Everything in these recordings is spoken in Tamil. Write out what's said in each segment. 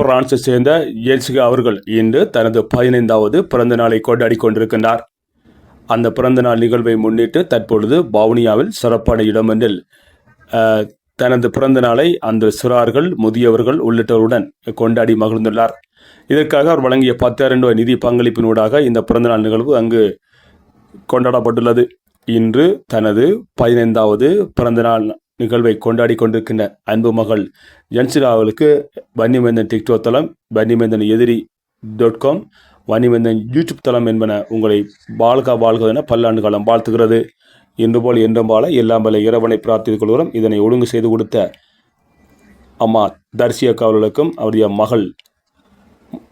பிரான்ஸை சேர்ந்த ஜென்சிகா அவர்கள் இன்று தனது பதினைந்தாவது பிறந்த நாளை கொண்டாடி கொண்டிருக்கின்றார். அந்த பிறந்தநாள் நிகழ்வை முன்னிட்டு தற்பொழுது வவுனியாவில் சிறப்பான இடமொன்றில் தனது பிறந்த நாளை அந்த சிறார்கள் முதியவர்கள் உள்ளிட்டவருடன் கொண்டாடி மகிழ்ந்துள்ளார். இதற்காக அவர் வழங்கிய பத்தாயிரம் ரூபாய் நிதி பங்களிப்பினூடாக இந்த பிறந்தநாள் நிகழ்வு அங்கு கொண்டாடப்பட்டுள்ளது. இன்று தனது பதினைந்தாவது பிறந்தநாள் நிகழ்வை கொண்டாடி கொண்டிருக்கின்ற அன்பு மகள் ஜன்சிரா அவர்களுக்கு வன்னிமேந்தன் டிக்டோ தளம் வன்னிமேந்தன் எதிரி டாட் காம் வன்னிமேந்தன் யூடியூப் தளம் என்பன உங்களை வாழ்க வாழ்க என பல்லாண்டு காலம் வாழ்த்துகிறது. இன்று போல் என்றும் வாழ எல்லாம் வல்ல இறைவனை பிரார்த்தித்துக் கொள்கிறோம். இதனை ஒழுங்கு செய்து கொடுத்த அம்மா தர்சி அக்கா அவர்களுக்கும் அவருடைய மகள்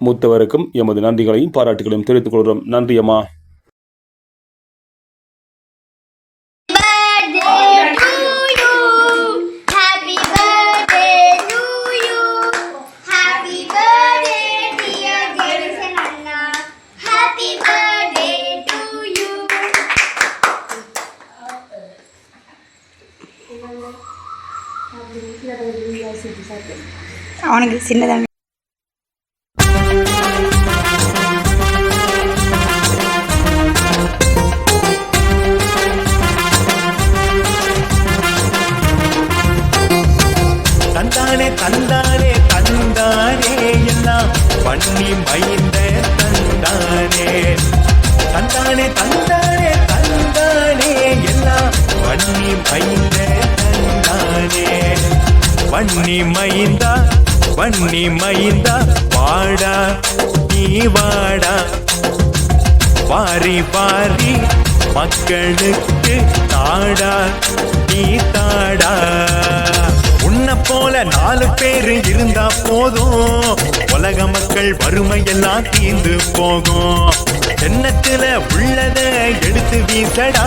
மூத்தவருக்கும் எமது நன்றிகளையும் பாராட்டுகளையும் தெரிவித்துக் கொள்கிறோம். நன்றி அம்மா. அவனுக்கு சின்னதாக தந்தானே தந்தானே தந்தானே எல்லாம் பண்ணி மைந்த தந்தானே. தந்தானே தந்தானே தந்தானே எல்லாம் பண்ணி மைந்த தந்தானே. மைந்தா வன்னி மைந்தா வாடா நீ வாடா. வாரி வாரி மக்களுக்கு தாடா நீ தாடா. உன்னை போல நாலு பேரு இருந்தா போதும். உலக மக்கள் வறுமை எல்லாம் தீர்ந்து போகும். எண்ணத்துல உள்ளத எடுத்து வீசடா.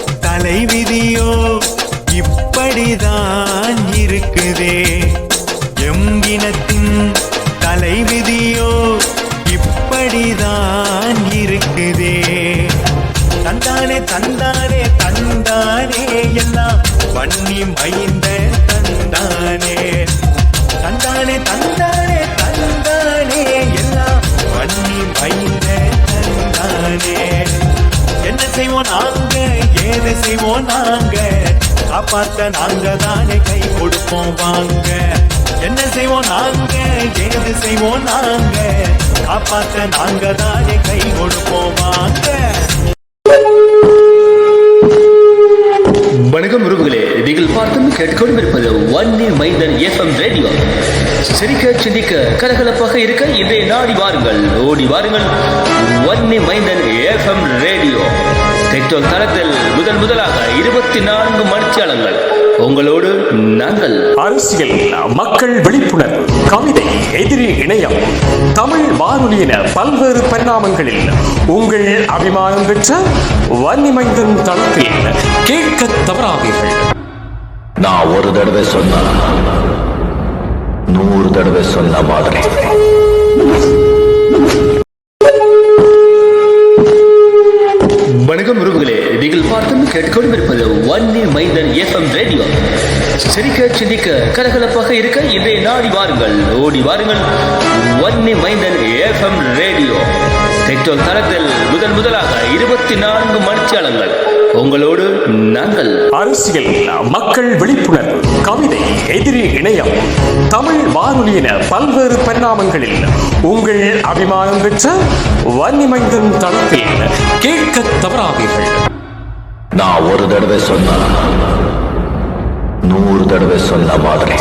தலைவிதியோ இப்படிதான் இருக்குதே. எம் இனத்தின் தலைவிதியோ இப்படிதான் இருக்குதே. தந்தானே தந்தானே தந்தானே எல்லாம் வன்னி மைந்த காப்பாத்த நாங்க தானே கை கொடுப்போம் வாங்க. என்ன செய்வோம் நாங்க? ஏது செய்வோம் நாங்க? காப்பாத்த நாங்க தானே கை கொடுப்போம் வாங்க. வணக்கம் உறவுகளே. நீங்கள் பார்த்தும் கேட்டுக்கொண்டிருப்பது வன்னி மைந்தன் எஃப்எம் ரேடியோ சிரிக்க சிந்திக்க கலகலப்பாக இருக்க இன்றைய நாடி வாருங்கள். ஓடி வாருங்கள். வன்னி மைந்தன் எஃப்எம் ரேடியோ டிக்டாக் தளத்தில் முதல் முதலாக இருபத்தி நான்கு மணிச்சாலங்கள். உங்களோடு நாங்கள். அரசியல் மக்கள் விழிப்புணர்வு கவிதை எதிரி இணையம் தமிழ் வானொலியின பல்வேறு பரிணாமங்களில் உங்கள் அபிமானம் பெற்ற வன்னிமைந்தன் தளத்தில் கேட்க தவறாதீர்கள். நான் ஒரு தடவை சொன்னா நூறு தடவை சொன்ன மாதிரி. வணக்கம் உறவுகளே. நீங்கள் பார்த்தும் கேட்டுக்கொண்டிருப்பது வன்னி மைந்தன் எஃப்எம் ரேடியோ சிரிக்க சிந்திக்க கலகலப்பாக இருக்க இன்றைய நாடி வாருங்கள் ஓடி வாருங்கள். வன்னி மைந்தன் எஃப்எம் ரேடியோ டிக்டாக் தளத்தில் முதல் முதலாக இருபத்தி நான்கு மணிச்சாலங்கள் உங்களோடு நாங்கள் அரசியல் மக்கள் விழிப்புணர்வு கவிதை எதிரி இணையம் தமிழ் வானொலியின பல்வேறு பரிணாமங்களில் உங்கள் அபிமானம் பெற்ற வன்னிமைந்தன் தளத்தில் கேட்க தவறாதீர்கள். நான் ஒரு தடவை சொன்னா நூறு தடவை சொன்ன மாதிரி.